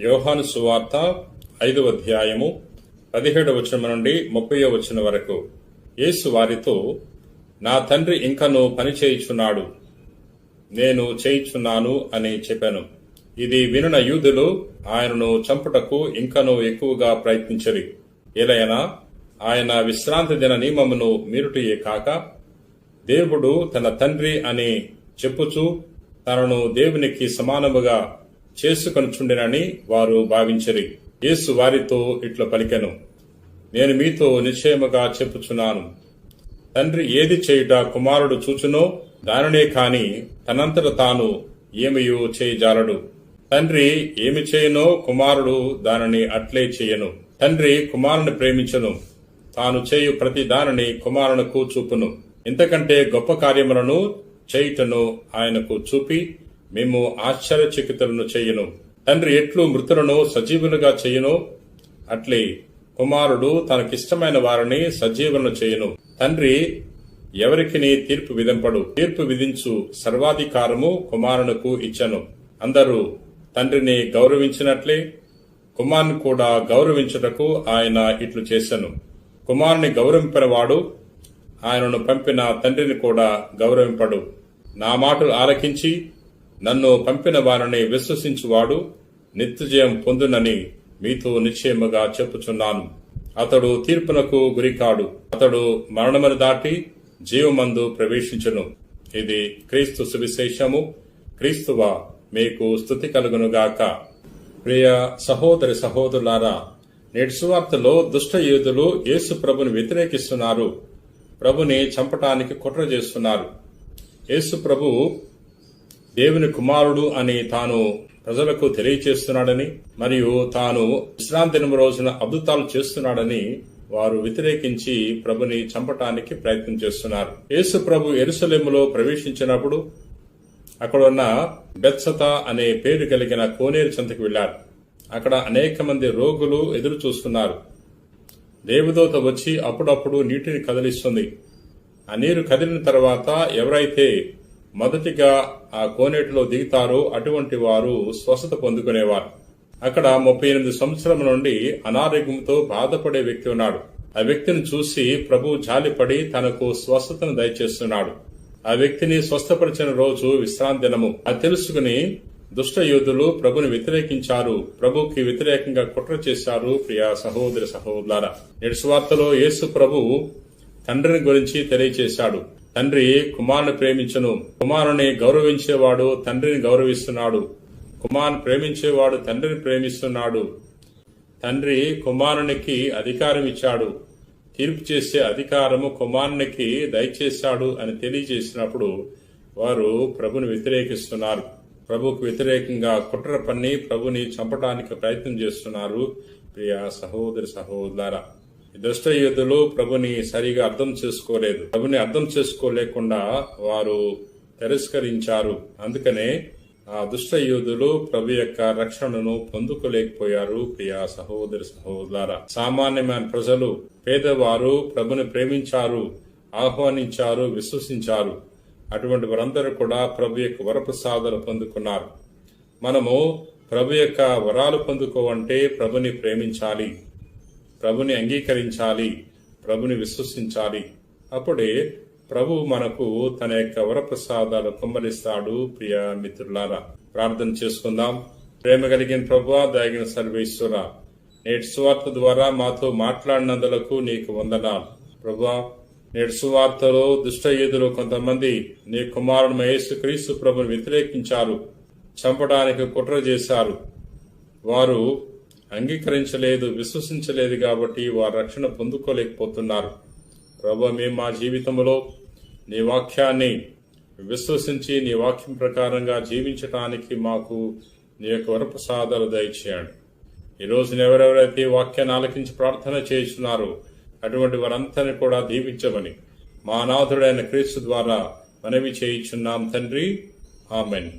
యోహాను సువార్త ఐదవ అధ్యాయము పదిహేడవ వచనం నుండి ముప్పై వచనం వరకు. యేసు వారితో నా తండ్రి ఇంకను పని చేయుచున్నాడు. నేను చేయుచున్నాను అని చెప్పాను. ఇది వినున యూదులు ఆయనను చంపుటకు ఇంకను ఎక్కువగా ప్రయత్నించరి. ఏలైనా ఆయన విశ్రాంతి దిన నియమమును మీరుటియే కాక దేవుడు తన తండ్రి అని చెప్పుచూ తనను దేవునికి సమానముగా చేసుకొనుచుండెనని వారు భావించరి. యేసు వారితో ఇట్లా పలికెను. నేను మీతో నిశ్చయముగా చెప్పుచున్నాను. తండ్రి ఏది చేయుట కుమారుడు చూచునో దానినే కాని తనంతట తాను ఏమయో చేయజాలడు. తండ్రి ఏమి చేయనో కుమారుడు దానిని అట్లే చేయను. తండ్రి కుమారుని ప్రేమించను. తాను చేయు ప్రతి దానిని కుమారునకు చూపును. ఇంతకంటే గొప్ప కార్యములను చేయుటను ఆయనకు చూపి మేము ఆశ్చర్యచకితలను చేయను. తండ్రి ఎట్లు మృతులను సజీవులుగా చేయను? అట్లే కుమారుడు తనకిష్టమైన వారిని సజీవులను చేయను. తండ్రి ఎవరికిని తీర్పు విధింపడు? తీర్పు విధించు సర్వాధికారము కుమారునకు ఇచ్చను. అందరూ తండ్రిని గౌరవించినట్లే కుమారుని కూడా గౌరవించుటకు ఆయన ఇట్లు చేశాను కుమారుని గౌరవింపినవాడు ఆయనను పంపిన తండ్రిని కూడా గౌరవింపడు. నా మాటలు ఆలకించి నన్ను పంపిన వారిని విశ్వసించువాడు నిత్యజయం పొందునని మీతో నిశ్చయముగా చెప్పుచున్నాను. అతడు తీర్పునకు గురికాడు. అతడు మరణమును దాటి జీవమందు ప్రవేశించును. ఇది క్రీస్తు సువిశేషము. క్రీస్తువ మీకు స్థుతి కలుగునుగాక. ప్రియ సహోదరి సహోదరులారా నేటి సువార్తలో దుష్ట యూదులు యేసు ప్రభుని వ్యతిరేకిస్తున్నారు. ప్రభుని చంపటానికి కుట్ర చేస్తున్నారు. యేసు ప్రభు దేవుని కుమారుడు అని తాను ప్రజలకు తెలియచేస్తున్నాడని మరియు తాను విశ్రాంతి దినం రోజున అద్భుతాలు చేస్తున్నాడని వారు వ్యతిరేకించి ప్రభుని చంపటానికి ప్రయత్నం చేస్తున్నారు. యేసు ప్రభు ఎరుసలేములో ప్రవేశించినప్పుడు అక్కడ ఉన్న బెత్సత అనే పేరు కలిగిన కోనేరు చెంతకు వెళ్ళారు అక్కడ అనేక మంది రోగులు ఎదురు చూస్తున్నారు దేవదూత వచ్చి అప్పుడప్పుడు నీటిని కదిలిస్తుంది. ఆ నీరు కదిలిన తర్వాత ఎవరైతే మొదటిగా ఆ కోనేటిలో దిగుతారో. అటువంటి వారు స్వస్థత పొందుకునేవారు. అక్కడ ముప్పై ఎనిమిది సంవత్సరం నుండి అనారోగ్యంతో బాధపడే వ్యక్తి ఉన్నాడు. ఆ వ్యక్తిని చూసి ప్రభు జాలిపడి తనకు స్వస్థతను దయచేస్తున్నాడు. ఆ వ్యక్తిని స్వస్థపరిచిన రోజు విశ్రాంతి దినము. అది తెలుసుకుని దుష్ట యోధులు ప్రభుని వ్యతిరేకించారు. ప్రభుకి వ్యతిరేకంగా కుట్ర చేశారు. ప్రియా సహోదరి సహోదరులారా నేడు స్వార్తలో యేసు ప్రభు తండ్రిని గురించి తెలియచేశాడు. తండ్రి కుమారుని ప్రేమించను. కుమారుని గౌరవించేవాడు తండ్రిని గౌరవిస్తున్నాడు. కుమారుని ప్రేమించేవాడు తండ్రిని ప్రేమిస్తున్నాడు. తండ్రి కుమారునికి అధికారం ఇచ్చాడు. తీర్పు చేసే అధికారము కుమారునికి దయచేశాడు అని తెలియజేసినప్పుడు వారు ప్రభుని వ్యతిరేకిస్తున్నారు. ప్రభుకు వ్యతిరేకంగా కుట్ర పన్ని ప్రభుని చంపడానికి ప్రయత్నం చేస్తున్నారు. ప్రియ సహోదరి సహోదరా. దుష్టయోధులు ప్రభుని సరిగా అర్థం చేసుకోలేదు. ప్రభుని అర్థం చేసుకోలేకుండా వారు తిరస్కరించారు. అందుకనే ఆ దుష్టయోధులు ప్రభు యొక్క రక్షణను పొందుకోలేకపోయారు ప్రియా సహోదరి సహోదర సామాన్యమైన ప్రజలు పేదవారు ప్రభుని ప్రేమించారు ఆహ్వానించారు విశ్వసించారు. అటువంటి వారందరూ కూడా ప్రభు యొక్క వరప్రసాదాలు పొందుకున్నారు. మనము ప్రభు యొక్క వరాలు పొందుకోవంటే ప్రభుని ప్రేమించాలి. ప్రభుని అంగీకరించాలి ప్రభుని విశ్వసించాలి. అప్పుడే ప్రభు మనకు తన యొక్క వరప్రసాదాలు కుమ్మరిస్తాడు ప్రియ మిత్రులారా. ప్రార్థన చేసుకుందాం. ప్రేమ కలిగిన ప్రభు దాగిన సర్వేశ్వర నేటి సువార్త ద్వారా మాతో మాట్లాడినందులకు నీకు వందనాలు. ప్రభా నేటి సువార్తలో దుష్ట యూదులు కొంతమంది నీ కుమారుడు మహేష్ క్రీస్తు ప్రభుని వ్యతిరేకించారు చంపడానికి కుట్ర చేశారు. వారు అంగీకరించలేదు విశ్వసించలేదు కాబట్టి వారు రక్షణ పొందుకోలేకపోతున్నారు. ప్రభు మేము మా జీవితంలో నీ వాక్యాన్ని విశ్వసించి నీ వాక్యం ప్రకారంగా జీవించటానికి మాకు నీ యొక్క వరప్రసాదాలు దయచేయండి. ఈరోజు రోజున ఎవరెవరైతే వాక్యాన్ని ఆలకించి ప్రార్థన చేస్తున్నారో అటువంటి వారందరిని కూడా దీవించమని మా అనాథుడైన క్రీస్తు ద్వారా మనవి చేయించున్నాం తండ్రి. ఆమెన్.